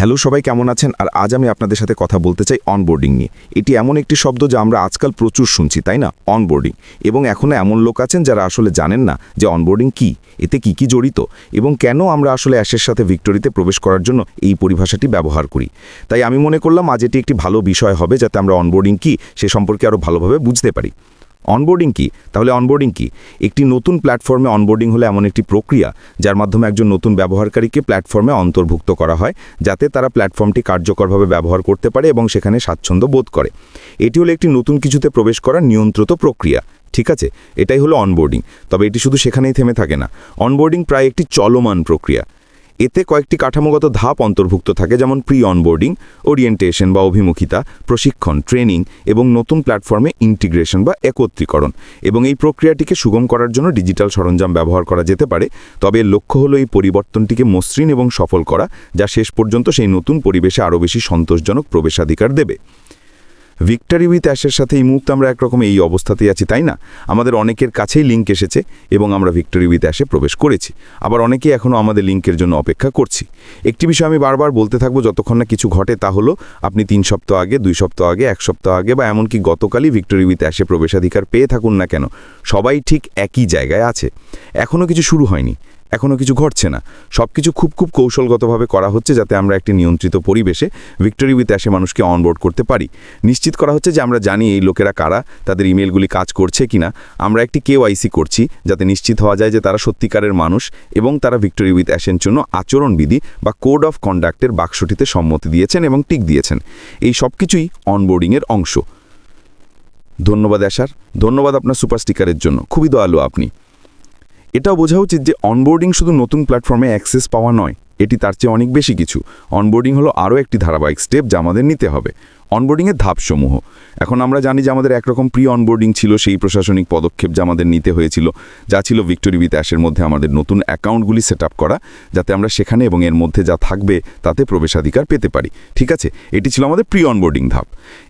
Hello সবাই, কেমন আছেন? আর আজ আমি আপনাদের সাথে কথা বলতে চাই অনবোর্ডিং নিয়ে। এটি এমন একটি শব্দ যা আমরা আজকাল প্রচুর শুনছি, তাই না? অনবোর্ডিং এবং এখনও এমন লোক আছেন যারা আসলে জানেন না যে অনবোর্ডিং কি, এতে কি কি জড়িত, এবং কেন আমরা আসলে অ্যাশের সাথে ভিক্টোরিতে প্রবেশ করার জন্য এই পরিভাষাটি ব্যবহার করি। তাই আমি মনে করলাম, আজ এটি একটি ভালো বিষয় হবে যাতে আমরা অনবোর্ডিং কি, সে সম্পর্কে আরও ভালোভাবে বুঝতে পারি। অনবোর্ডিং কি? তাহলে অনবোর্ডিং কি? একটি নতুন প্ল্যাটফর্মে অনবোর্ডিং হলো এমন একটি প্রক্রিয়া যার মাধ্যমে একজন নতুন ব্যবহারকারীকে প্ল্যাটফর্মে অন্তর্ভুক্ত করা হয় যাতে তারা প্ল্যাটফর্মটি কার্যকরভাবে ব্যবহার করতে পারে এবং সেখানে স্বাচ্ছন্দ্য বোধ করে। এটি হলো একটি নতুন কিছুতে প্রবেশ করার নিয়ন্ত্রিত প্রক্রিয়া, ঠিক আছে? এটাই হলো অনবোর্ডিং তবে এটি শুধু সেখানেই থেমে থাকে না। অনবোর্ডিং প্রায় একটি চলমান প্রক্রিয়া। এতে কয়েকটি কাঠামোগত ধাপ অন্তর্ভুক্ত থাকে, যেমন প্রি অনবোর্ডিং ওরিয়েন্টেশন বা অভিমুখিতা, প্রশিক্ষণ ট্রেনিং এবং নতুন প্ল্যাটফর্মে ইন্টিগ্রেশন বা একত্রীকরণ। এবং এই প্রক্রিয়াটিকে সুগম করার জন্য ডিজিটাল সরঞ্জাম ব্যবহার করা যেতে পারে, তবে এর লক্ষ্য হলো এই পরিবর্তনটিকে মসৃণ এবং সফল করা, যা শেষ পর্যন্ত সেই নতুন পরিবেশে আরও বেশি সন্তোষজনক প্রবেশাধিকার দেবে। ভিক্টরি উইথ অ্যাশের সাথে এই মুহূর্তে আমরা একরকম এই অবস্থাতেই আছি, তাই না? আমাদের অনেকের কাছেই লিঙ্ক এসেছে এবং আমরা ভিক্টরি উইথ অ্যাশে প্রবেশ করেছি। আবার অনেকেই এখনও আমাদের লিঙ্কের জন্য অপেক্ষা করছি। একটি বিষয় আমি বারবার বলতে থাকব, যতক্ষণ না কিছু ঘটে তা হলো, আপনি তিন সপ্তাহ আগে, দুই সপ্তাহ আগে, এক সপ্তাহ আগে বা এমনকি গতকালই ভিক্টরি উইথ অ্যাশে প্রবেশাধিকার পেয়ে থাকুন না কেন, সবাই ঠিক একই জায়গায় আছে। এখনও কিছু শুরু হয়নি। এখনও কিছু ঘটছে না। সব কিছু খুব খুব কৌশলগতভাবে করা হচ্ছে যাতে আমরা একটি নিয়ন্ত্রিত পরিবেশে ভিক্টোরি উইথ অ্যাশে মানুষকে অনবোর্ড করতে পারি। নিশ্চিত করা হচ্ছে যে আমরা জানি এই লোকেরা কারা, তাদের ইমেলগুলি কাজ করছে কিনা। আমরা একটি কেওআইসি করছি যাতে নিশ্চিত হওয়া যায় যে তারা সত্যিকারের মানুষ এবং তারা ভিক্টোরি উইথ অ্যাশের জন্য আচরণবিধি বা কোড অফ কন্ডাক্টের বাক্সটিতে সম্মতি দিয়েছেন এবং টিক দিয়েছেন। এই সব কিছুই অনবোর্ডিংয়ের অংশ। ধন্যবাদ অ্যাশার ধন্যবাদ আপনার সুপার স্টিকারের জন্য। খুবই দয়ালু আপনি। এটাও বোঝা উচিত যে অনবোর্ডিং শুধু নতুন প্ল্যাটফর্মে অ্যাক্সেস পাওয়া নয়, এটি তার চেয়ে অনেক বেশি কিছু। অনবোর্ডিং হলো আরও একটি ধারাবাহিক স্টেপ যা আমাদের নিতে হবে। অনবোর্ডিংয়ের ধাপসমূহ। এখন আমরা জানি যে আমাদের একরকম প্রি অনবোর্ডিং ছিল, সেই প্রশাসনিক পদক্ষেপ যা আমাদের নিতে হয়েছিল, যা ছিল ভিক্টোরি উইথ অ্যাশের মধ্যে আমাদের নতুন অ্যাকাউন্টগুলি সেট করা, যাতে আমরা সেখানে এবং এর মধ্যে যা থাকবে তাতে প্রবেশাধিকার পেতে পারি। ঠিক আছে? এটি ছিল আমাদের প্রি অনবোর্ডিং ধাপ।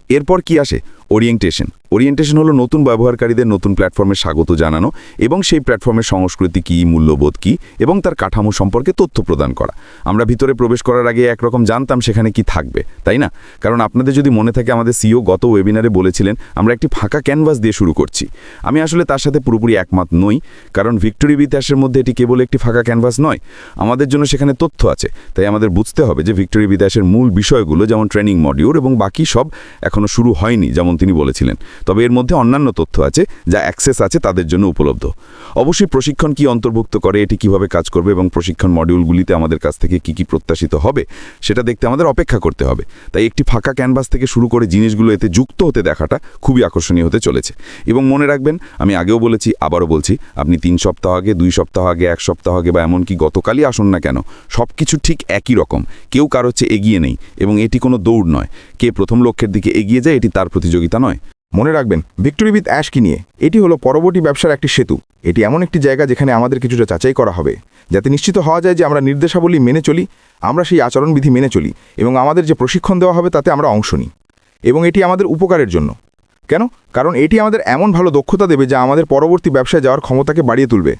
এরপর কি আসে? ওরিয়েন্টেশন ওরিয়েন্টেশন হলো নতুন ব্যবহারকারীদের নতুন প্ল্যাটফর্মে স্বাগত জানানো এবং সেই প্ল্যাটফর্মের সংস্কৃতি কী, মূল্যবোধ কী এবং তার কাঠামো সম্পর্কে তথ্য প্রদান করা। আমরা ভিতরে প্রবেশ করার আগে একরকম জানতাম সেখানে কি থাকবে, তাই না? কারণ আপনাদের যদি মনে থাকে আমাদের সিও গত ওয়েবিনারে বলেছিলেন, আমরা একটি ফাঁকা ক্যানভাস দিয়ে শুরু করছি। আমি আসলে তার সাথে পুরোপুরি একমত নই, কারণ ভিক্টোরি বিদ্যাসের মধ্যে এটি কেবল একটি ফাঁকা ক্যানভাস নয়, আমাদের জন্য সেখানে তথ্য আছে। তাই আমাদের বুঝতে হবে যে ভিক্টোরি বিদ্যাসের মূল বিষয়গুলো, যেমন ট্রেনিং মডিউল এবং বাকি সব এখনও শুরু হয়নি, যেমন তিনি বলেছিলেন। তবে এর মধ্যে অন্যান্য তথ্য আছে, যা অ্যাক্সেস আছে, তাদের জন্য উপলব্ধ। অবশ্যই প্রশিক্ষণ কি অন্তর্ভুক্ত করে, এটি কীভাবে কাজ করবে এবং প্রশিক্ষণ মডিউলগুলিতে আমাদের কাছ থেকে কি কি প্রত্যাশিত হবে, সেটা দেখতে আমাদের অপেক্ষা করতে হবে। তাই একটি ফাঁকা ক্যানভাস থেকে শুরু করে জিনিসগুলো এতে যুক্ত হতে দেখাটা খুবই আকর্ষণীয় হতে চলেছে। এবং মনে রাখবেন, আমি আগেও বলেছি, আবারও বলছি, আপনি তিন সপ্তাহ আগে, দুই সপ্তাহ আগে, এক সপ্তাহ আগে বা এমনকি গতকালই আসুন না কেন সব কিছু ঠিক একই রকম। কেউ কারও চেয়ে এগিয়ে নেই এবং এটি কোনো দৌড় নয়। কে প্রথম লক্ষ্যের দিকে এগিয়ে যায়, এটি তার প্রতিযোগিতা নয়। মনে রাখবেন ভিক্টোরি উইথ অ্যাশ কি নিয়ে? এটি হলো পরবর্তী ব্যবসার একটি সেতু। এটি এমন একটি জায়গা যেখানে আমাদের কিছুটা যাচাই করা হবে, যাতে নিশ্চিত হওয়া যায় যে আমরা নির্দেশাবলী মেনে চলি, আমরা সেই আচরণবিধি মেনে চলি এবং আমাদের যে প্রশিক্ষণ দেওয়া হবে তাতে আমরা অংশ নিই। এবং এটি আমাদের উপকারের জন্য। কেন? কারণ এটি আমাদের এমন ভালো দক্ষতা দেবে যা আমাদের পরবর্তী ব্যবসায় যাওয়ার ক্ষমতাকে বাড়িয়ে তুলবে।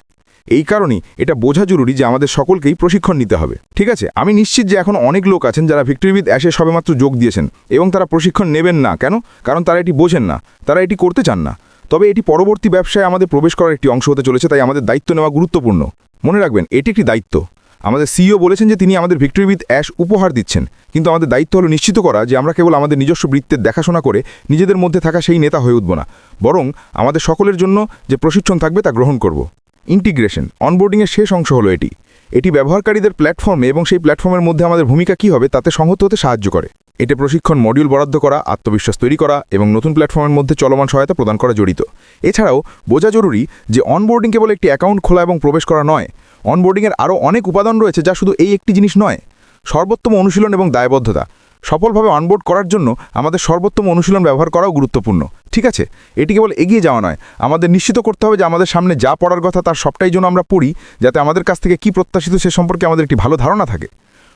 এই কারণেই এটা বোঝা জরুরি যে আমাদের সকলকেই প্রশিক্ষণ নিতে হবে। ঠিক আছে? আমি নিশ্চিত যে এখন অনেক লোক আছেন যারা ভিক্টোরি উইথ অ্যাশে সবেমাত্র যোগ দিয়েছেন এবং তারা প্রশিক্ষণ নেবেন না। কেন? কারণ তারা এটি বোঝেন না। তারা এটি করতে চান না। তবে এটি পরবর্তী ব্যবসায় আমাদের প্রবেশ করার একটি অংশ হতে চলেছে, তাই আমাদের দায়িত্ব নেওয়া গুরুত্বপূর্ণ। মনে রাখবেন, এটি একটি দায়িত্ব। আমাদের সিইও বলেছেন যে তিনি আমাদের ভিক্টোরি উইথ অ্যাশ উপহার দিচ্ছেন। কিন্তু আমাদের দায়িত্ব হলো নিশ্চিত করা যে আমরা কেবল আমাদের নিজস্ব বৃত্তের দেখাশোনা করে নিজেদের মধ্যে থাকা সেই নেতা হয়ে উঠব না। বরং আমাদের সকলের জন্য যে প্রশিক্ষণ থাকবে তা গ্রহণ করব। ইন্টিগ্রেশন অনবোর্ডিংয়ের শেষ অংশ হলো এটি। এটি ব্যবহারকারীদের প্ল্যাটফর্মে এবং সেই প্ল্যাটফর্মের মধ্যে আমাদের ভূমিকা কী হবে তাতে সংহত হতে সাহায্য করে। এতে প্রশিক্ষণ মডিউল বরাদ্দ করা, আত্মবিশ্বাস তৈরি করা এবং নতুন প্ল্যাটফর্মের মধ্যে চলমান সহায়তা প্রদান করা জড়িত। এছাড়াও বোঝা জরুরি যে অনবোর্ডিং কেবল একটি অ্যাকাউন্ট খোলা এবং প্রবেশ করা নয় অনবোর্ডিংয়ের আরও অনেক উপাদান রয়েছে যা শুধু এই একটি জিনিস নয়। সর্বোত্তম অনুশীলন এবং দায়বদ্ধতা। সফলভাবে অনবোর্ড করার জন্য আমাদের সর্বোত্তম অনুশীলন ব্যবহার করাও গুরুত্বপূর্ণ। ঠিক আছে? এটি কেবল এগিয়ে যাওয়া নয়, আমাদের নিশ্চিত করতে হবে যে আমাদের সামনে যা পড়ার কথা তার সবটাই যেন আমরা পড়ি, যাতে আমাদের কাছ থেকে কী প্রত্যাশিত সে সম্পর্কে আমাদের একটি ভালো ধারণা থাকে।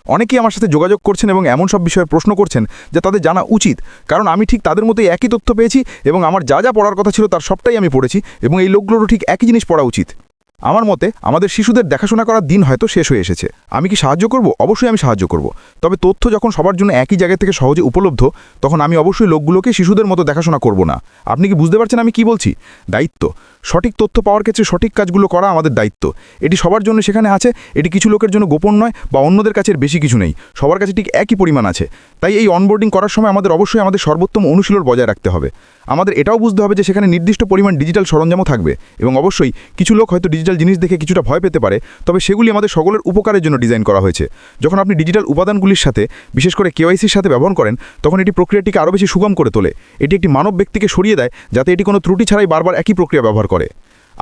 অনেকেই আমার সাথে যোগাযোগ করছেন এবং এমন সব বিষয়ে প্রশ্ন করছেন যা তাদের জানা উচিত, কারণ আমি ঠিক তাদের মতোই একই তথ্য পেয়েছি এবং আমার যা যা পড়ার কথা ছিল তার সবটাই আমি পড়েছি এবং এই লোকগুলোরও ঠিক একই জিনিস পড়া উচিত। আমার মতে আমাদের শিশুদের দেখাশোনা করার দিন হয়তো শেষ হয়ে এসেছে। আমি কি সাহায্য করব? অবশ্যই আমি সাহায্য করব। তবে তথ্য যখন সবার জন্য একই জায়গা থেকে সহজে উপলব্ধ, তখন আমি অবশ্যই লোকগুলোকে শিশুদের মতো দেখাশোনা করব না। আপনি কি বুঝতে পারছেন আমি কি বলছি? দায়িত্ব। সঠিক তথ্য পাওয়ার ক্ষেত্রে সঠিক কাজগুলো করা আমাদের দায়িত্ব। এটি সবার জন্য সেখানে আছে, এটি কিছু লোকের জন্য গোপন নয় বা অন্যদের কাছে বেশি কিছু নেই। সবার কাছে ঠিক একই পরিমাণ আছে। তাই এই অনবোর্ডিং করার সময় আমাদের অবশ্যই আমাদের সর্বোত্তম অনুশীলন বজায় রাখতে হবে। আমাদের এটাও বুঝতে হবে যে সেখানে নির্দিষ্ট পরিমাণ ডিজিটাল সরঞ্জামও থাকবে এবং অবশ্যই কিছু লোক হয়তো ডিজিটাল জিনিস দেখে কিছুটা ভয় পেতে পারে, তবে সেগুলি আমাদের সকলের উপকারের জন্য ডিজাইন করা হয়েছে। যখন আপনি ডিজিটাল উপাদানগুলির সাথে, বিশেষ করে কেওয়াইসির সাথে ব্যবহার করেন, তখন এটি প্রক্রিয়াটিকে আরও বেশি সুগম করে তোলে। এটি একটি মানব ব্যক্তিকে সরিয়ে দেয়, যাতে এটি কোনো ত্রুটি ছাড়াই বারবার একই প্রক্রিয়া ব্যবহার করে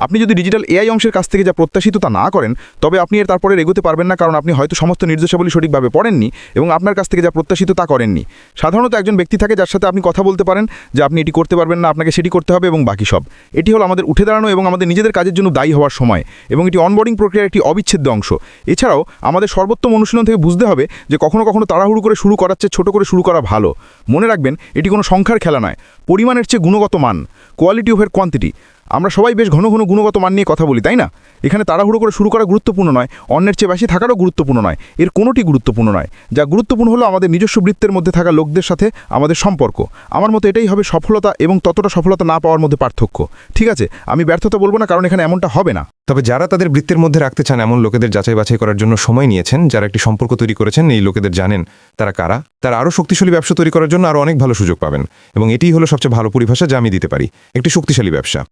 আপনি যদি ডিজিটাল এআই অংশের কাছ থেকে যা প্রত্যাশিত তা না করেন, তবে আপনি এর তারপরে এগোতে পারবেন না, কারণ আপনি হয়তো সমস্ত নির্দেশাবলী সঠিকভাবে পড়েননি এবং আপনার কাছ থেকে যা প্রত্যাশিত তা করেননি। সাধারণত একজন ব্যক্তি থাকে যার সাথে আপনি কথা বলতে পারেন যে আপনি এটি করতে পারবেন না, আপনাকে সেটি করতে হবে এবং বাকি সব। এটি হলো আমাদের উঠে দাঁড়ানো এবং আমাদের নিজেদের কাজের জন্য দায়ী হওয়ার সময় এবং এটি অনবোর্ডিং প্রক্রিয়ার একটি অবিচ্ছেদ্য অংশ। এছাড়াও আমাদের সর্বোত্তম অনুশীলন থেকে বুঝতে হবে যে কখনো কখনো তাড়াহুড়ো করে শুরু করার চেয়ে ছোট করে শুরু করা ভালো। মনে রাখবেন, এটি কোনো সংখ্যার খেলা নয়, পরিমাণের চেয়ে গুণগত মান কোয়ালিটি ওভার কোয়ান্টিটি আমরা সবাই বেশ ঘন ঘন গুণগত মান নিয়ে কথা বলি, তাই না? এখানে তাড়াহুড়ো করে শুরু করা গুরুত্বপূর্ণ নয়, অন্যের চেয়ে বেশি থাকারও গুরুত্বপূর্ণ নয়, এর কোনোটি গুরুত্বপূর্ণ নয়। যা গুরুত্বপূর্ণ হলো আমাদের নিজস্ব বৃত্তের মধ্যে থাকা লোকদের সাথে আমাদের সম্পর্ক। আমার মতো এটাই হবে সফলতা এবং ততটা সফলতা না পাওয়ার মধ্যে পার্থক্য। ঠিক আছে? আমি ব্যর্থতা বলব না, কারণ এখানে এমনটা হবে না। তবে যারা তাদের বৃত্তের মধ্যে রাখতে চান, এমন লোকেদের যাচাই বাছাই করার জন্য সময় নিয়েছেন, যারা একটি সম্পর্ক তৈরি করেছেন, এই লোকেদের জানেন তারা কারা। তারা আরও শক্তিশালী ব্যবসা তৈরি করার জন্য আরও অনেক ভালো সুযোগ পাবেন। এবং এটিই হলো সবচেয়ে ভালো পরিভাষা যা আমি দিতে পারি। একটি শক্তিশালী ব্যবসা।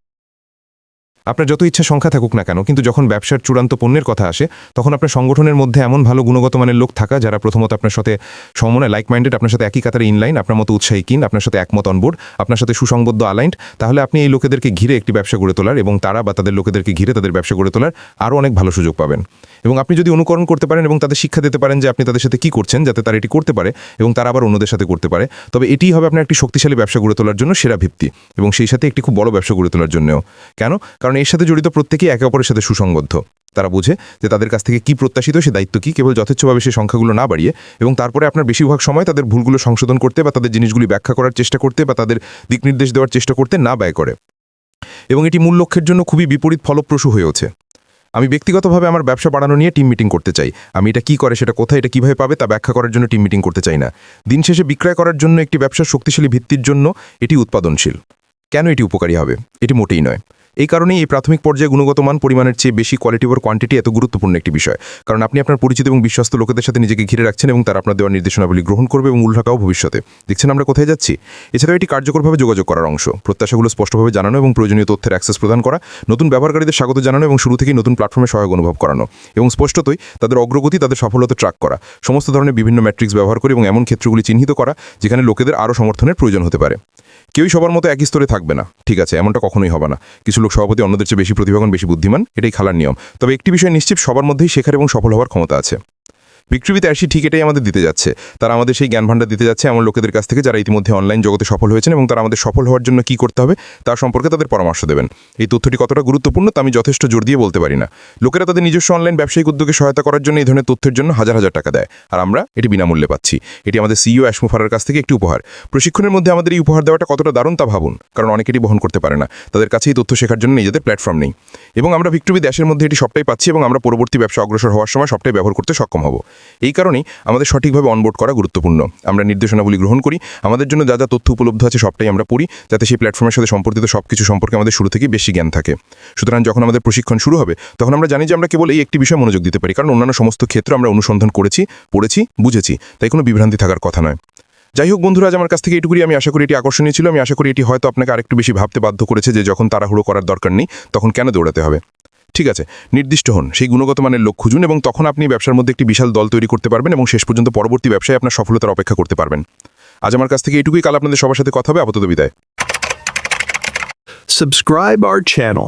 আপনার যত ইচ্ছা সংখ্যা থাকুক না কেন, কিন্তু যখন ব্যবসার চূড়ান্ত পণ্যের কথা আসে, তখন আপনার সংগঠনের মধ্যে এমন ভালো গুণগত মানের লোক থাকা যারা প্রথমত আপনার সাথে সমনে লাইক মাইন্ডেড আপনার সাথে একই কাতারে ইনলাইন আপনার মতো উৎসাহী কিন আপনার সাথে একমত অনবোর্ড আপনার সাথে সুসংবদ্ধ আলাইন্ড তাহলে আপনি এই লোকেদেরকে ঘিরে একটি ব্যবসা গড়ে তোলার এবং তারা বা তাদের লোকেদেরকে ঘিরে তাদের ব্যবসা গড়ে তোলার আরও অনেক ভালো সুযোগ পাবেন। এবং আপনি যদি অনুকরণ করতে পারেন এবং তাদের শিক্ষা দিতে পারেন যে আপনি তাদের সাথে কী করছেন যাতে তারা এটি করতে পারে এবং তারা আবার অন্যদের সাথে করতে পারে। তবে এটিই হবে আপনার একটি শক্তিশালী ব্যবসা গড়ে তোলার জন্য সেরা ভিত্তি এবং সেই সাথে একটি খুব বড় ব্যবসা গড়ে তোলার জন্যও। কেন? কারণ এর সাথে জড়িত প্রত্যেকেই একে অপরের সাথে সুসংবদ্ধ। তারা বুঝে যে তাদের কাছ থেকে কি প্রত্যাশিত, সে দায়িত্ব কি, কেবল যথেচ্ছভাবে সে সংখ্যাগুলো না বাড়িয়ে এবং তারপরে আপনার বেশিরভাগ সময় তাদের ভুলগুলো সংশোধন করতে বা তাদের জিনিসগুলি ব্যাখ্যা করার চেষ্টা করতে বা তাদের দিক নির্দেশ দেওয়ার চেষ্টা করতে না ব্যয় করে। এবং এটি মূল লক্ষ্যের জন্য খুবই বিপরীত ফলপ্রসূ হয়ে ওঠে। আমি ব্যক্তিগতভাবে আমার ব্যবসা বাড়ানো নিয়ে টিম মিটিং করতে চাই। আমি এটা কি করে, সেটা কোথায়, এটা কীভাবে পাবে তা ব্যাখ্যা করার জন্য টিম মিটিং করতে চাই না। দিন শেষে বিক্রয় করার জন্য একটি ব্যবসার শক্তিশালী ভিত্তির জন্য এটি উৎপাদনশীল। কেন এটি উপকারী হবে? এটি মোটেই নয়। এই কারণেই এই প্রাথমিক পর্যায়ে গুণগত মান পরিমাণের চেয়ে বেশি কোয়ালিটি ওর কোয়ান্টিটি এত গুরুত্বপূর্ণ একটি বিষয়। কারণ আপনি আপনার পরিচিত এবং বিশ্বস্ত লোকেদের সাথে নিজেকে ঘিরে রাখছেন এবং তারা আপনার দেওয়ার নির্দেশনাবলী গ্রহণ করবে এবং উল্টাকাও ভবিষ্যতে। দেখছেন আমরা কোথায় যাচ্ছি? এছাড়াও এটি কার্যকরভাবে যোগাযোগ করার অংশ। প্রত্যাশাগুলো স্পষ্টভাবে জানানো এবং প্রয়োজনীয় তথ্যের অ্যাক্সেস প্রদান করা, নতুন ব্যবহারকারীদের স্বাগত জানানো এবং শুরু থেকেই নতুন প্ল্যাটফর্মে সহায়ক অনুভব করানো এবং স্পষ্টতই তাদের অগ্রগতি, তাদের সফলতা ট্র্যাক করা। সমস্ত ধরনের বিভিন্ন ম্যাট্রিক্স ব্যবহার করে এবং এমন ক্ষেত্রগুলি চিহ্নিত করা, যেখানে লোকেদের আরও সমর্থনের প্রয়োজন হতে পারে। কেউই সবার মতো একই স্তরে থাকবে না। ঠিক আছে, এমনটা কখনোই হবে না। কিছু লোক সভাপতি অন্যদের চেয়ে বেশি প্রতিভাবান, বেশি বুদ্ধিমান, এটাই খেলার নিয়ম। তবে একটি বিষয় নিশ্চিত, সবার মধ্যেই শেখার এবং সফল হওয়ার ক্ষমতা আছে। বিক্রিবিতে আসি ঠিক আমাদের দিতে যাচ্ছে। তারা আমাদের সেই জ্ঞান ভাণ্ডার দিতে যাচ্ছে এমন লোকেদের কাছ থেকে যারা ইতিমধ্যে অনলাইন জগতে সফল হয়েছেন এবং তারা আমাদের সফল হওয়ার জন্য কি করতে হবে তার সম্পর্কে তাদের পরামর্শ দেবেন। এই তথ্যটি কতটা গুরুত্বপূর্ণ তা আমি যথেষ্ট জোর দিয়ে বলতে পারি না। লোকেরা তাদের নিজস্ব অনলাইন ব্যবসায়িক উদ্যোগে সহায়তা করার জন্য এই ধরনের তথ্যের জন্য হাজার হাজার টাকা দেয়। আর আমরা এটি বিনামূল্যে পাচ্ছি। এটি আমাদের সিইও অ্যাশমুফারের কাছ থেকে একটি উপহার। প্রশিক্ষণের মধ্যে আমাদের এই উপহার দেওয়াটা কতটা দারুণ তা ভাবুন, কারণ অনেকেটি বহন করতে পারে না। তাদের কাছে এই তথ্য শেখার জন্য নিজেদের প্ল্যাটফর্ম নেই। এবং আমরা ভিক্টোরি দেশের মধ্যে এটি সবটাই পাচ্ছি এবং আমরা পরবর্তী ব্যবসা অগ্রসর হওয়ার সময় সবটাই ব্যবহার করতে সক্ষম হব। এই কারণেই আমাদের সঠিকভাবে অনবোর্ড করা গুরুত্বপূর্ণ। আমরা নির্দেশনাবলী গ্রহণ করি, আমাদের জন্য যা যা তথ্য উপলব্ধ আছে সবটাই আমরা পড়ি, যাতে সেই প্ল্যাটফর্মের সাথে সম্পর্কিত সব কিছু সম্পর্কে আমাদের শুরু থেকেই বেশি জ্ঞান থাকে। সুতরাং যখন আমাদের প্রশিক্ষণ শুরু হবে, তখন আমরা জানি যে আমরা কেবল এই একটি বিষয় মনোযোগ দিতে পারি, কারণ অন্যান্য সমস্ত ক্ষেত্রে আমরা অনুসন্ধান করেছি, পড়েছি, বুঝেছি, তাই কোনো বিভ্রান্তি থাকার কথা নয়। যাই হোক বন্ধুরা, আজ আমার কাছ থেকে এটুকুই, আমি আশা করি এটি আকর্ষণীয় ছিল, আমি আশা করি এটি হয়তো আপনাকে আরেকটু বেশি ভাবতে বাধ্য করেছে যে যখন তাড়াহুড়ো করার দরকার নেই, তখন কেন দৌড়াতে হবে। ঠিক আছে, নির্দিষ্ট হন, সেই গুণগত মানের লক্ষ্য খুঁজুন এবং তখন আপনি ব্যবসার মধ্যে একটি বিশাল দল তৈরি করতে পারবেন এবং শেষ পর্যন্ত পরবর্তী ব্যবসায় আপনার সফলতার অপেক্ষা করতে পারবেন। আজ আমার কাছ থেকে এটুকুই কাল আপনাদের সবার সাথে কথা হবে, আপাতত বিদায়। Subscribe our channel.